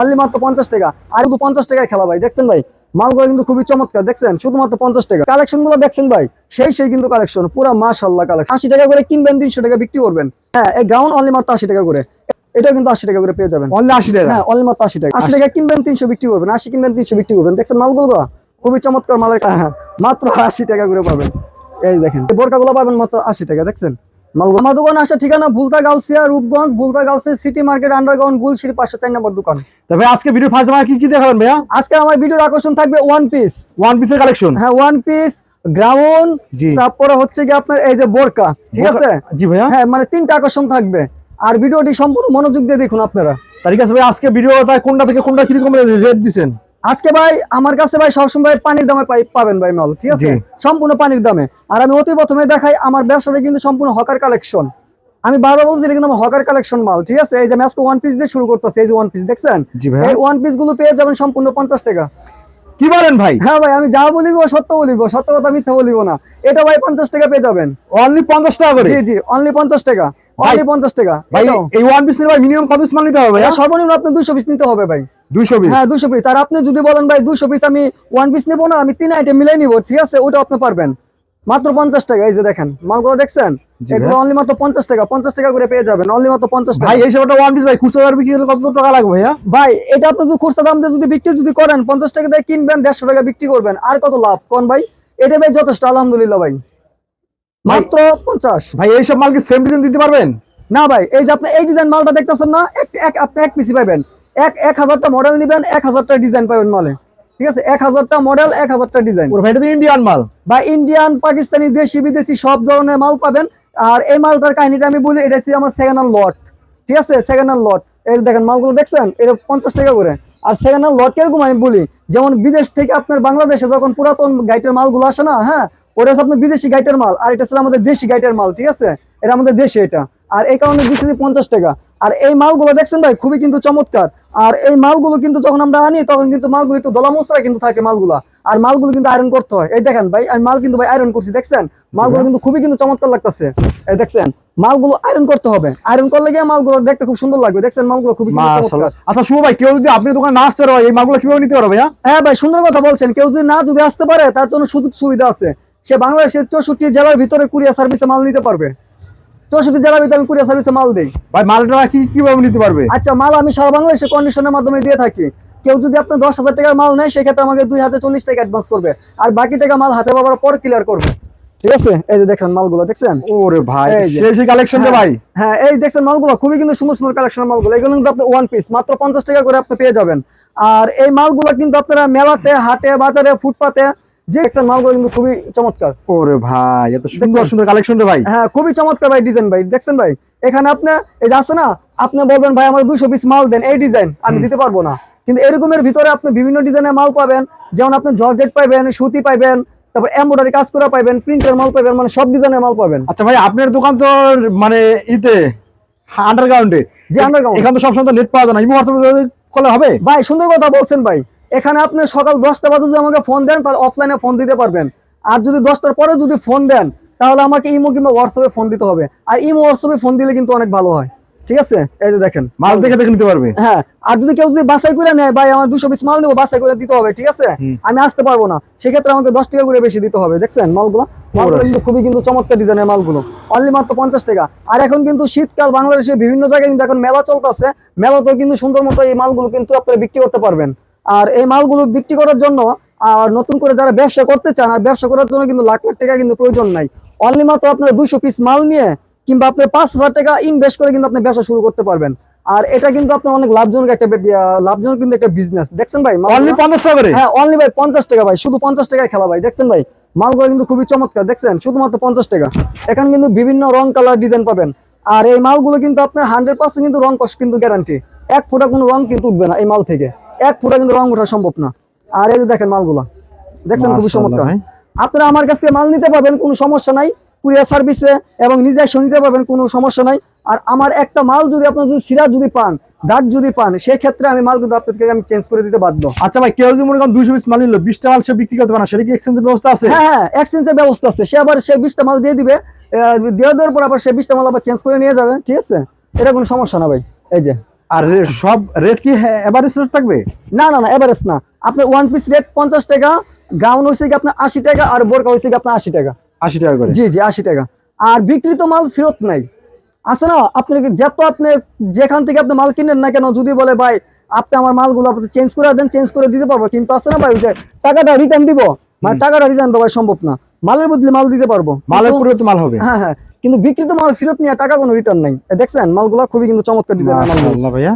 Only মাত্র পঞ্চাশ টাকা। আর শুধু পঞ্চাশ টাকার খেলা ভাই দেখছেন ভাই? মালগুলো কিন্তু খুবই চমৎকার দেখছেন? শুধুমাত্র পঞ্চাশ টাকা। কালেকশনগুলো দেখছেন ভাই? সেই সেই কিন্তু কালেকশন পুরো মাশাল্লাহ কালেকশন আশি টাকা করে কিনবেন তিনশো টাকা বিক্রি করবেন। হ্যাঁ এই গ্রাউন্ড অনলি মাত্র আশি টাকা করে। এটাও কিন্তু আশি টাকা করে পেয়ে যাবেন। অনলি আশি টাকা? হ্যাঁ অনলি মাত্র আশি টাকা। আশি টাকা কিনবেন তিনশো বিক্রি করবেন। আশি কিনবেন তিনশো বিক্রি করবেন। দেখছেন মালগুলো তো? খুবই চমৎকার মালের হ্যাঁ মাত্র আশি টাকা করে পাবেন। এই দেখেন এই বোরকাগুলো পাবেন মাত্র আশি টাকা দেখছেন? আমার দোকান আসা ঠিকানা Bhulta Gausia Rupganj Bhulta Gausia City Market underground গুলশির পাঁচশো চার নম্বর দোকান। তবে আজকে ভিডিও ফার্স্ট আমার কি কি দেখাবেন ভাইয়া? আজকে আমার ভিডিওর আকর্ষণ থাকবে ওয়ান পিস ওয়ান পিসের কালেকশন হ্যাঁ ওয়ান পিস গ্রাউন তারপরে হচ্ছে কি আপনার এই যে বোরকা ঠিক আছে? জি ভাইয়া। হ্যাঁ মানে তিনটা আকর্ষণ থাকবে। আর ভিডিওটি সম্পূর্ণ মনোযোগ দিয়ে দেখুন আপনারা। তার আছে ভাই আজকে ভিডিও তাই কোনটা থেকে কোনটা কীরকম রেট দিছেন? আজকে ভাই আমার কাছে ভাই সবসময় পানির দামে পাবেন ভাই মাল ঠিক আছে? সম্পূর্ণ পানির দামে। আর আমি অতি প্রথমে দেখাই আমার ব্যবসাটা কিন্তু সম্পূর্ণ হকার কালেকশন। আমি বারবার বলছি এটা কিন্তু আমার হকার কালেকশন মাল ঠিক আছে? এই যে আমি আজকে ওয়ান পিস দিয়ে শুরু করতেছি এই যে ওয়ান পিস দেখছেন। এই ওয়ান পিসগুলো পেয়ে যাবেন সম্পূর্ণ পঞ্চাশ টাকা। কি বলেন ভাই? হ্যাঁ ভাই আমি যা বলিব সত্য বলিব সত্য কথা মিথ্যা বলিব না। এটা ভাই পঞ্চাশ টাকা পেয়ে যাবেন। অনলি পঞ্চাশ টাকা করে? জি জি অনলি পঞ্চাশ টাকা। অনলি পঞ্চাশ টাকা ভাই এই ওয়ান পিস নিলে ভাই মিনিমাম কত পিস মাল নিতে হবে সর্বনিম্ন আপনি দুইশো পিস নিতে হবে ভাই। দুইশো পিস হ্যাঁ পিস আর আপনি যদি বলেন ভাই দুশো পিস আমি ওয়ান পিস নেব না আমি তিন আইটেম মিলাই নিবো। ঠিক আছে ওটা আপনি পারবেন। মাত্র পঞ্চাশ টাকা এই যে দেখেন মালগুলো দেখছেন? এগুলো অনলি মাত্র টাকা পঞ্চাশ টাকা করে পেয়ে যাবেন অনলি মাত্র পঞ্চাশ টাকা। ভাই এই সবটা ওয়ান পিস ভাই খুচরা দর বিক্রি করলে কত টাকা লাগবে ভাইয়া? ভাই এটা আপনি যদি খুচরা দাম দিয়ে যদি বিক্রি যদি করেন পঞ্চাশ টাকা দিয়ে কিনবেন দেড়শো টাকা বিক্রি করবেন আর কত লাভ? কোন ভাই? এটা ভাই যথেষ্ট আলহামদুলিল্লাহ ভাই। মাত্র পঞ্চাশ। ভাই এই সব মাল কি সেম ডিজাইন দিতে পারবেন? না ভাই এই যে আপনি এই ডিজাইন মালটা দেখতেছেন না এক এক আপনি এক পিসি পাবেন এক এক হাজারটা মডেল নিবেন এক হাজারটা ডিজাইন পাবেন মালে। ঠিক আছে? এক হাজারটা মডেল এক হাজারটা ডিজাইন ওর ভাই এটা তো ইন্ডিয়ান মাল। বা ইন্ডিয়ান পাকিস্তানি দেশি বিদেশি সব ধরনের মাল পাবেন। আর এই মালটার কাহিনীটা আমি বলি এটা হচ্ছে আমার সেকেন্ড হ্যান্ড লট ঠিক আছে? সেকেন্ড হ্যান্ড লট এই দেখেন মালগুলো দেখছেন? এটা পঞ্চাশ টাকা করে। আর সেকেন্ড হ্যান্ড লট কীরকম আমি বলি যেমন বিদেশ থেকে আপনার বাংলাদেশে যখন পুরাতন গাইটের মালগুলো আসে না হ্যাঁ? ওটা হচ্ছে আপনার বিদেশি গাইটের মাল আর এটা হচ্ছে আমাদের দেশি গাইটের মাল ঠিক আছে? এটা আমাদের দেশে এটা। আর এই কারণে দিচ্ছি পঞ্চাশ টাকা। আর এই মালগুলো দেখছেন ভাই খুবই কিন্তু চমৎকার। আর এই মালগুলো কিন্তু যখন আমরা আনি তখন কিন্তু মালগুলো একটু দলা মশলা কিন্তু থাকে মালগুলা। আর মালগুলো কিন্তু আয়রন করতে হয়। এই দেখেন ভাই আমি মাল কিন্তু ভাই আয়রন করছি দেখছেন? মালগুলো কিন্তু খুবই কিন্তু চমৎকার লাগতেছে। এই দেখছেন? মালগুলো আয়রন করতে হবে। আয়রন করলে গিয়ে মালগুলো দেখতে খুব সুন্দর লাগবে। দেখছেন? মালগুলো খুবই। আচ্ছা শুভ ভাই কেউ যদি আপনি দোকানে না আসতে পারে এই মালগুলো কীভাবে নিতে পারবে হ্যাঁ ভাই সুন্দর কথা বলছেন। কেউ যদি না যদি আসতে পারে তার জন্য সুযোগ সুবিধা আছে। সে বাংলাদেশের চৌষট্টি জেলার ভিতরে কুরিয়ার সার্ভিসে মাল নিতে পারবে। চৌষট্টি জেলার ভিতরে আমি কুরিয়ার সার্ভিসে মাল দিই। ভাই মালটা কি কীভাবে নিতে পারবে? আচ্ছা মাল আমি সারা বাংলাদেশে কন্ডিশনের মাধ্যমে দিয়ে থাকি। কেউ যদি আপনি দশ হাজার টাকার মাল নেয় সেক্ষেত্রে আমাকে দুই হাজার চল্লিশ টাকা অ্যাডভান্স করবে। আর বাকি টাকা মাল হাতে পাবার পর ক্লিয়ার করবে। ঠিক আছে? এই যে দেখেন মালগুলো দেখছেন? ওরে ভাই সেই সেই কালেকশন রে ভাই। হ্যাঁ এই দেখছেন মালগুলো খুবই কিন্তু সুন্দর সুন্দর কালেকশনের মালগুলো। এগুলো কিন্তু আপনি ওয়ান পিস মাত্র পঞ্চাশ টাকা করে আপনি পেয়ে যাবেন। আর এই মালগুলো কিন্তু আপনারা মেলাতে হাটে বাজারে ফুটপাতে যে দেখছেন মালগুলো কিন্তু খুবই চমৎকার। ওরে ভাই এত সুন্দর সুন্দর কালেকশন রে ভাই। হ্যাঁ খুবই চমৎকার ভাই ডিজাইন ভাই। দেখছেন ভাই? এখানে আপনি এই যে আছে না আপনি বলবেন ভাই আমার দুশো পিস মাল দেন। এই ডিজাইন আমি দিতে পারব না। কিন্তু এরকমের ভিতরে আপনি বিভিন্ন ডিজাইনের মাল পাবেন। যেমন আপনি জর্জেট পাইবেন সুতি পাইবেন তারপর এমব্রয়ডারি কাজ করা পাইবেন প্রিন্টের মাল পাইবেন মানে সব ডিজাইনের মাল পাবেন। আচ্ছা ভাই আপনার দোকান তো মানে ইতে আন্ডারগ্রাউন্ডে জি, underground। এখানে তো সবসময় তো নেট পাওয়া যায় না। ইমো হোয়াটসঅ্যাপে করলে হবে? ভাই সুন্দর কথা বলছেন ভাই। এখানে আপনি সকাল দশটা বাজে যদি আমাকে ফোন দেন তাহলে অফলাইনে ফোন দিতে পারবেন। আর যদি দশটার পরে যদি ফোন দেন তাহলে আমাকে ইমো কিংবা হোয়াটসঅ্যাপে ফোন দিতে হবে। আর ইমো হোয়াটসঅ্যাপে ফোন দিলে কিন্তু অনেক ভালো হয়। ঠিক আছে? এই যে দেখেন। মাল দেখে দেখে নিতে পারবে। হ্যাঁ আর যদি কেউ যদি বাছাই করে নেয় ভাই আমার দুশো পিস মাল নেব বাছাই করে দিতে হবে ঠিক আছে? আমি আসতে পারব না। সেক্ষেত্রে আমাকে দশ টাকা করে বেশি দিতে হবে দেখছেন মালগুলো? মালগুলো কিন্তু খুবই কিন্তু চমৎকার ডিজাইনের মালগুলো। অনলি মাত্র পঞ্চাশ টাকা। আর এখন কিন্তু শীতকাল বাংলাদেশের বিভিন্ন জায়গায় কিন্তু এখন মেলা চলতেছে। মেলাতেও কিন্তু সুন্দর মতো এই মালগুলো কিন্তু আপনারা বিক্রি করতে পারবেন। আর এই মালগুলো বিক্রি করার জন্য আর নতুন করে যারা ব্যবসা করতে চান আর ব্যবসা করার জন্য কিন্তু লাখ লাখ টাকা কিন্তু প্রয়োজন নাই। অনলি মাত্র আপনার দুশো পিস মাল নিয়ে কিংবা আপনার পাঁচ হাজার টাকা ইনভেস্ট করে কিন্তু আপনি ব্যবসা শুরু করতে পারবেন। আর এটা কিন্তু আপনার অনেক লাভজনক একটা লাভজনক কিন্তু একটা বিজনেস দেখছেন ভাই অনলি পঞ্চাশ টাকা হ্যাঁ অনলি ভাই পঞ্চাশ টাকা ভাই। শুধু পঞ্চাশ টাকার খেলা ভাই। দেখছেন ভাই মালগুলো কিন্তু খুবই চমৎকার। দেখছেন শুধুমাত্র পঞ্চাশ টাকা। এখানে কিন্তু বিভিন্ন রং কালার ডিজাইন পাবেন। আর এই মালগুলো কিন্তু আপনার হান্ড্রেড পার্সেন্ট কিন্তু রং কষ কিন্তু গ্যারান্টি এক ফোঁটা কোনো রং কিন্তু উঠবে না এই মাল থেকে। এক ফোঁটা কিন্তু রং ওঠা সম্ভব না। আর এই যে দেখেন মালগুলা দেখছেন খুবই চমৎকার। আপনারা আমার কাছ থেকে মাল নিতে পারবেন কোনো সমস্যা নাই। কুরিয়ার সার্ভিসে এবং নিজে এসে নিতে পারবেন কোনো সমস্যা নাই। আর আমার একটা মাল যদি আপনার যদি সিরা যদি পান দাগ যদি পান সেই ক্ষেত্রে আমি মাল কিন্তু আপনাদেরকে আমি চেঞ্জ করে দিতে বাধ্য। আচ্ছা ভাই কেউ যদি মনে করেন দুইশো পিস মাল নিল বিশটা মাল সে বিক্রি করতে পারে সেটা কি এক্সচেঞ্জের ব্যবস্থা আছে? হ্যাঁ হ্যাঁ এক্সচেঞ্জের ব্যবস্থা আছে। সে আবার সে বিশটা মাল দিয়ে দিবে দিয়ে দেওয়ার পর আবার সে বিশটা মাল আবার চেঞ্জ করে নিয়ে যাবে ঠিক আছে? এটা কোনো সমস্যা না ভাই এই যে। আর সব রেট কি এভারেজ রেট থাকবে? না না না এভারেজ না। আপনার ওয়ান পিস রেট পঞ্চাশ টাকা গ্রাউন্ড হয়েছে কি আপনার আশি টাকা আর বোরকা হয়েছে কি আপনার আশি টাকা। আশি টাকা করে? জি জি আশি টাকা। আর বিক্রিত মাল ফেরত নাই। আছে না আপনি যত আপনি যেখান থেকে আপনি মাল কিনেন না কেন যদি বলে ভাই আপনি আমার মালগুলো আপনি চেঞ্জ করে দেন চেঞ্জ করে দিতে পারব। কিন্তু আছে না ভাই যে টাকাটা রিটার্ন দিব? মানে টাকাটা রিটার্ন দেওয়া সম্ভব না। মালের বদলে মাল দিতে পারব। মালের কিন্তু- পরিবর্তে মাল হবে। হ্যাঁ হ্যাঁ। কিন্তু বিক্রিত মাল ফেরত নিয়ে টাকা কোনো রিটার্ন নাই। দেখছেন মালগুলো খুবই কিন্তু চমৎকার ডিজাইন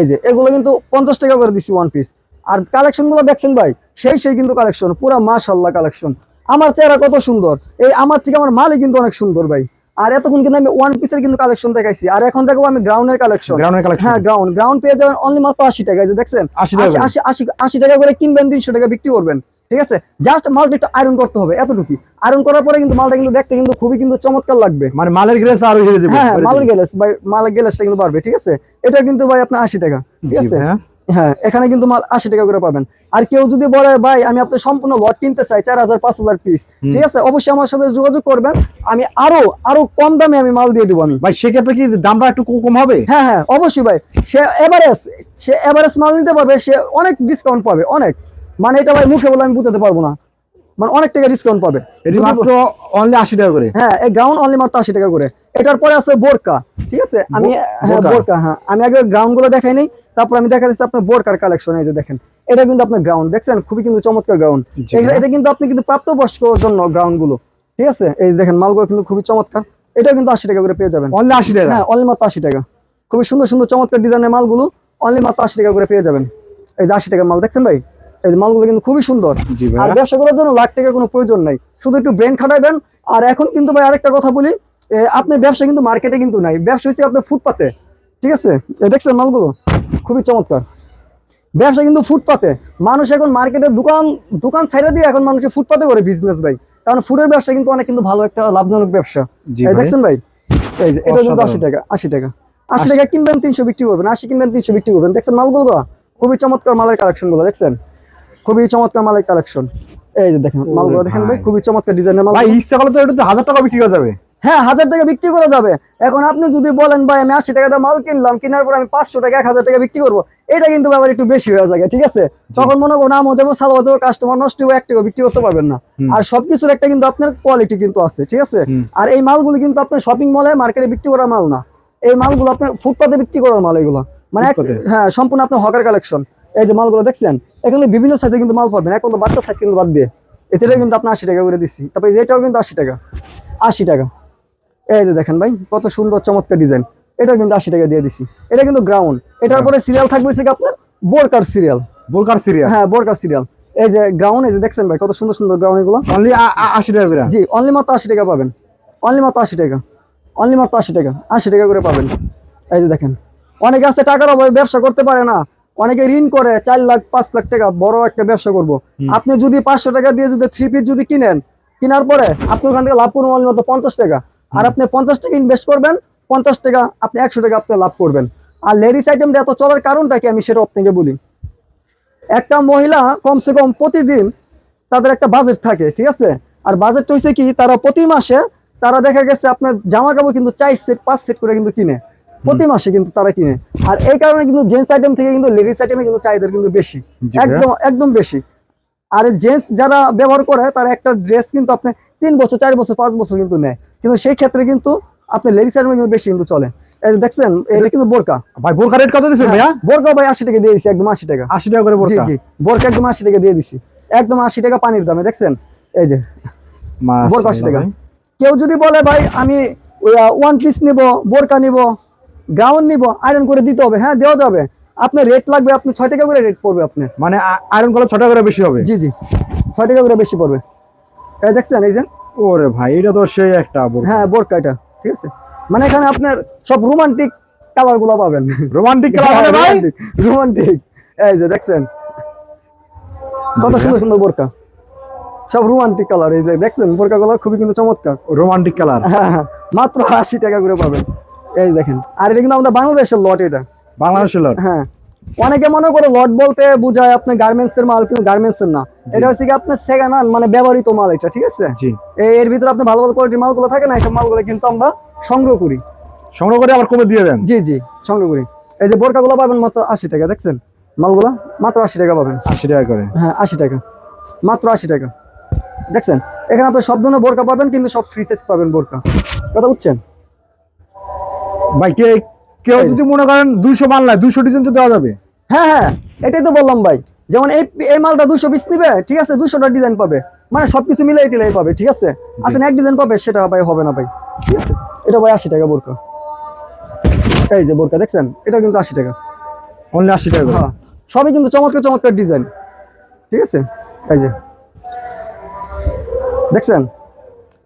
এই যে এগুলো কিন্তু পঞ্চাশ টাকা করে দিচ্ছি ওয়ান পিস আর কালেকশনগুলো দেখছেন ভাই সেই সেই কিন্তু কালেকশন পুরা মাশাল্লাহ কালেকশন আমার চেহারা কত সুন্দর। এই আমার থেকে আমার মালই কিন্তু অনেক সুন্দর ভাই। আর এতক্ষণ কিন্তু আমি ওয়ান পিসের কিন্তু কালেকশন দেখাইছি। আর এখন দেখব আমি গ্রাউন্ডের কালেকশন গ্রাউন্ডের কালেকশন হ্যাঁ গ্রাউন্ড গ্রাউন্ড পেয়ে যাবেন অনলি মাত্র আশি টাকা। দেখছেন 80 টাকা করে। আশি আশি আশি টাকা করে কিনবেন তিনশো টাকা বিক্রি করবেন। ঠিক আছে? জাস্ট মালটা একটু আয়রন করতে হবে এতটুকু আয়রন করার পরে কিন্তু মালটা কিন্তু দেখতে কিন্তু খুবই কিন্তু চমৎকার লাগবে। মানে মালের গ্রেস আরও হ্যাঁ মালের গ্যালেস ভাই মালের গ্যালেসটা কিন্তু পারবে ঠিক আছে? এটা কিন্তু ভাই আপনার আশি টাকা ঠিক আছে? হ্যাঁ এখানে কিন্তু মাল আশি টাকা করে পাবেন। আর কেউ যদি বলে ভাই আমি আপনার সম্পূর্ণ লট কিনতে চাই চার হাজার পাঁচ হাজার পিস ঠিক আছে? অবশ্যই আমার সাথে যোগাযোগ করবেন। আমি আরও আরও কম দামে আমি মাল দিয়ে দেবো আমি। ভাই সেক্ষেত্রে কি দামটা একটু কম হবে? হ্যাঁ হ্যাঁ অবশ্যই ভাই। সে এভারেজ সে এভারেজ মাল নিতে পারবে সে অনেক ডিসকাউন্ট পাবে অনেক। মানে এটা ভাই মুখে বলে আমি বুঝাতে পারব না। মানে অনেক টাকা ডিসকাউন্ট পাবে। এটি মাত্র অনলি আশি টাকা করে? হ্যাঁ এই গ্রাউন্ড অনলি মাত্র আশি টাকা করে। এটার পরে আছে বোরকা ঠিক আছে? আমি হ্যাঁ বোরকা। হ্যাঁ। আমি আগে গ্রাউন্ডগুলো দেখাই নাই তারপর আমি দেখা যাচ্ছে আপনার বোরকার কালেকশন এই যে দেখেন। এটা কিন্তু আপনার গ্রাউন্ড দেখছেন? খুবই কিন্তু চমৎকার গ্রাউন্ড এটা কিন্তু আপনি কিন্তু প্রাপ্তবয়স্ক জন্য গ্রাউন্ডগুলো ঠিক আছে? এই দেখেন মালগুলো কিন্তু খুবই চমৎকার। এটা কিন্তু আশি টাকা করে পেয়ে যাবেন। অনলি আশি টাকা? হ্যাঁ অনলি মাত্র আশি টাকা। খুবই সুন্দর সুন্দর চমৎকার ডিজাইনের মালগুলো অনলি মাত্র আশি টাকা করে পেয়ে যাবেন। এই যে আশি টাকার মাল দেখছেন ভাই? এই মালগুলো কিন্তু খুবই সুন্দর। আর ব্যবসা করার জন্য লাখ টাকা কোনো প্রয়োজন নাই। শুধু একটু ব্রেন খাটাবেন আর এখন কিন্তু ভাই আরেকটা কথা বলি আপনার ব্যবসা কিন্তু মার্কেটে কিন্তু নাই। ব্যবসা হচ্ছে আপনার ফুটপাতে ঠিক আছে? দেখছেন মালগুলো? খুবই চমৎকার। ব্যবসা কিন্তু ফুটপাতে। মানুষ এখন মার্কেটে দোকান দোকান সাইডে দিয়ে এখন মানুষের ফুটপাতে করে বিজনেস ভাই। কারণ ফুডের ব্যবসা কিন্তু অনেক কিন্তু ভালো একটা লাভজনক ব্যবসা। দেখছেন ভাই? এই যে এটা কিন্তু আশি টাকা আশি টাকা। আশি টাকা কিনবেন তিনশো বিক্রি করবেন আশি কিনবেন তিনশো বিক্রি করবেন। দেখছেন মালগুলো? খুবই চমৎকার মালের কালেকশনগুলো দেখছেন? খুবই চমৎকার মালের কালেকশন এই যে দেখেন মালগুলো দেখেন ভাই। খুবই চমৎকার ডিজাইনের মাল। ভাই ইচ্ছা করলে তো এটা তো হাজার টাকা বিক্রি করা যাবে। হ্যাঁ হাজার টাকা বিক্রি করা যাবে। এখন আপনি যদি বলেন ভাই আমি আশি টাকা দিয়ে মাল কিনলাম কেনার পর আমি পাঁচশো টাকা এক হাজার টাকা বিক্রি করব। এটা কিন্তু ব্যাপার একটু বেশি হয়ে যাবে ঠিক আছে? তখন মনে করুন নাম যাব সালো যাব কাস্টমার নষ্ট হবে এক টাকা বিক্রি করতে পারবেন না। আর সবকিছুর একটা কিন্তু আপনার কোয়ালিটি কিন্তু আছে ঠিক আছে? আর এই মালগুলো কিন্তু আপনার শপিং মলে মার্কেটে বিক্রি করার মাল না। এই মালগুলো আপনার ফুটপাতে বিক্রি করার মাল এগুলো। মানে হ্যাঁ সম্পূর্ণ আপনার হকার কালেকশন এই যে মালগুলো দেখছেন? এখানে বিভিন্ন সাইজে কিন্তু মাল পাবেন। এখন তো বাচ্চা সাইজ কিন্তু বাদ দিয়ে। এটাটা কিন্তু আপনার আশি টাকা করে দিচ্ছি। তারপরে এটাও কিন্তু আশি টাকা। আশি টাকা। এই যে দেখেন ভাই কত সুন্দর চমৎকার ডিজাইন এটা কিন্তু আশি টাকা দিয়ে দিছি এটা কিন্তু গ্রাউন্ড এটার পরে সিরিয়াল থাকবে হচ্ছে আপনার? বোরকার সিরিয়াল বোরকার সিরিয়া হ্যাঁ বোরকার সিরিয়াল এই যে গ্রাউন্ড এই যে দেখছেন ভাই কত সুন্দর সুন্দর গ্রাউন্ড এগুলো। অনলি আশি টাকা করে? জি অনলি মাত্র আশি টাকা পাবেন। অনলি মাত্র আশি টাকা। অনলি মাত্র আশি টাকা। আশি টাকা করে পাবেন। এই যে দেখেন। অনেকে আছে টাকার অভাবে ব্যবসা করতে পারে না। অনেকে ঋণ করে চার লাখ পাঁচ লাখ টাকা বড় একটা ব্যবসা করব। আপনি যদি পাঁচশো টাকা দিয়ে যদি থ্রি পিস যদি কিনেন কেনার পরে আপনি ওখান থেকে লাভ করবেন মাত্র পঞ্চাশ টাকা। আর আপনি পঞ্চাশ টাকা ইনভেস্ট করবেন পঞ্চাশ টাকা আপনি একশো টাকা আপনি লাভ করবেন। আর লেডিস আইটেমটা এত চলার কারণটা কি আমি সেটা আপনাকে বলি। একটা মহিলা কমসে কম প্রতিদিন তাদের একটা বাজেট থাকে ঠিক আছে? আর বাজেট হয়েছে কি তারা প্রতি মাসে তারা দেখা গেছে আপনার জামা কাপড় কিন্তু চার সেট পাঁচ সেট করে কিন্তু কিনে। প্রতি মাসে কিন্তু তারা কিনে। আর এই কারণে কিন্তু জেন্টস আইটেম থেকে কিন্তু লেডিস আইটেমে কিন্তু চাহিদা কিন্তু বেশি। একদম একদম বেশি। আর জেন্টস যারা ব্যবহার করে তারা একটা ড্রেস কিন্তু আপনি তিন বছর চার বছর পাঁচ বছর কিন্তু নেয়। কিন্তু সেই ক্ষেত্রে কিন্তু আপনি লেডিস আইটেমে কিন্তু বেশি কিন্তু চলে। দেখছেন এটা কিন্তু বোরকা। ভাই বোরকা রেট কত দিচ্ছেন ভাইয়া? বোরকা ভাই আশি টাকা দিয়ে দিছি একদম আশি টাকা। আশি টাকা করে বোরকা? জি বোরকা একদম আশি টাকা দিয়ে দিছি। একদম আশি টাকা পানির দামে দেখছেন? এই যে বোরকা আশি টাকা। কেউ যদি বলে ভাই আমি ওয়ান পিস নিব বোরকা নিব গাউন নিব আয়রন করে দিতে হবে হ্যাঁ দেওয়া যাবে। আপনার রেট লাগবে আপনি ছয় টাকা করে রেট পড়বে আপনার। মানে আয়রন করলে ছ টাকা করে বেশি হবে? জি জি। ছয় টাকা করে বেশি পড়বে। এই দেখছেন এই যে? ওরে ভাই এটা তো সেই একটা হ্যাঁ বোরকা এটা ঠিক আছে? মানে এখানে আপনার সব রোমান্টিক কালারগুলো পাবেন। রোমান্টিক কালার মানে ভাই? রোমান্টিক এই যে দেখছেন? কত সুন্দর সুন্দর বোরকা। সব রোমান্টিক কালার এই যে দেখছেন? বোরকা গুলো খুবই কিন্তু চমৎকার। রোমান্টিক কালার হ্যাঁ হ্যাঁ মাত্র আশি টাকা করে পাবেন। এই দেখেন। আর এটা কিন্তু আমাদের বাংলাদেশের লট এটা। বাংলাদেশের লট হ্যাঁ। অনেকে মনে করে লট বলতে বোঝায় আপনার গার্মেন্টস এর মাল কিন্তু গার্মেন্টস এর না এটা হচ্ছে কি আপনার সেকেন্ড হ্যান্ড মানে ব্যবহৃত মাল এটা ঠিক আছে? জি। এর ভিতরে আপনি ভালো ভালো কোয়ালিটির মালগুলো থাকে না এইসব মালগুলো কিন্তু আমরা সংগ্রহ করি। সংগ্রহ করে আবার কমে দিয়ে দেন? জি জি সংগ্রহ করি। এই যে বোরকাগুলো পাবেন মাত্র আশি টাকা দেখছেন? মালগুলো মাত্র আশি টাকা পাবেন। আশি টাকা করে। হ্যাঁ আশি টাকা। মাত্র আশি টাকা। দেখছেন? এখানে আপনার সব ধরনের বোরকা পাবেন কিন্তু সব ফ্রি সাইজ পাবেন বোরকা। কথা বুঝছেন? ভাই কে কেউ যদি মনে করেন দুইশো মাল নাই দুইশো ডিজাইন তো দেওয়া যাবে। হ্যাঁ হ্যাঁ এটাই তো বললাম ভাই। যেমন এই এই মালটা দুশো পিস নিবে ঠিক আছে দুশোটা ডিজাইন পাবে। মানে সবকিছু মিলে এটাই পাবে ঠিক আছে? আসলে এক ডিজাইন পাবে সেটা ভাই হবে না ভাই। ঠিক আছে? এটা ভাই আশি টাকা বোরকা। এই যে বোরকা দেখছেন? এটা কিন্তু আশি টাকা। অনলি আশি টাকা হ্যাঁ সবই কিন্তু চমৎকার চমৎকার ডিজাইন ঠিক আছে? এই যে। দেখছেন?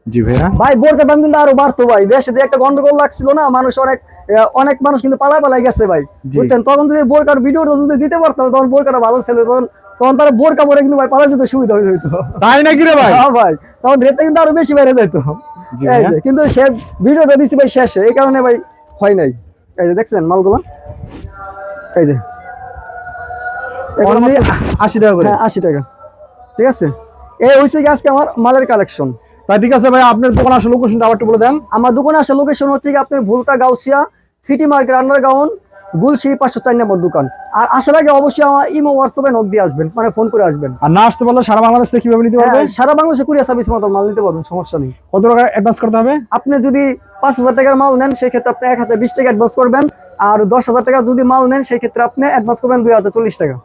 জি ভাইয়া। ভাই বোরকার দাম কিন্তু আরও বাড়তো ভাই। দেশে যে একটা গন্ডগোল লাগছিল না মানুষ অনেক অনেক মানুষ কিন্তু পালা পালাই গেছে ভাই। বুঝছেন? তখন যদি বোরকার ভিডিওটা যদি দিতে পারতাম তখন বোরকাটা ভালো ছিল। তখন তখন তারা বোরকা পরে কিন্তু ভাই পালা যেতে সুবিধা হয়ে যেত। তাই নাকি রে ভাই? হ্যাঁ ভাই। তখন রেটটা কিন্তু আরও বেশি বেড়ে যেত। এই কিন্তু সে ভিডিওটা দিছি ভাই শেষে। এই কারণে ভাই হয় নাই। এই যে দেখছেন মালগুলো? এই যে। আশি টাকা করে। হ্যাঁ আশি টাকা। ঠিক আছে? এই হয়েছে আজকে আমার মালের কালেকশন তাই ঠিক আছে ভাই আপনার দোকান আসলে লোকেশনটা আবার একটু বলে দেন। আমার দোকানে আসা লোকেশন হচ্ছে কি আপনার Bhulta Gausia City Market underground গুলশিরি পাঁচশো চার নম্বর দোকান। আর আসার আগে অবশ্যই আমার ইমো হোয়াটসঅ্যাপে নক দিয়ে আসবেন মানে ফোন করে আসবেন। আর না আসতে পারলে সারা বাংলাদেশ থেকে কীভাবে নিতে হ্যাঁ, সারা বাংলাদেশে কুরিয়ার সার্ভিস মতো মাল নিতে পারবেন সমস্যা নেই। কত টাকা অ্যাডভান্স করতে হবে? আপনি যদি পাঁচ হাজার টাকার মাল নেন সেক্ষেত্রে আপনি এক হাজার বিশ টাকা অ্যাডভান্স করবেন। আর দশ হাজার টাকা যদি মাল নেন সেক্ষেত্রে আপনি অ্যাডভান্স করবেন দুই হাজার চল্লিশ টাকা।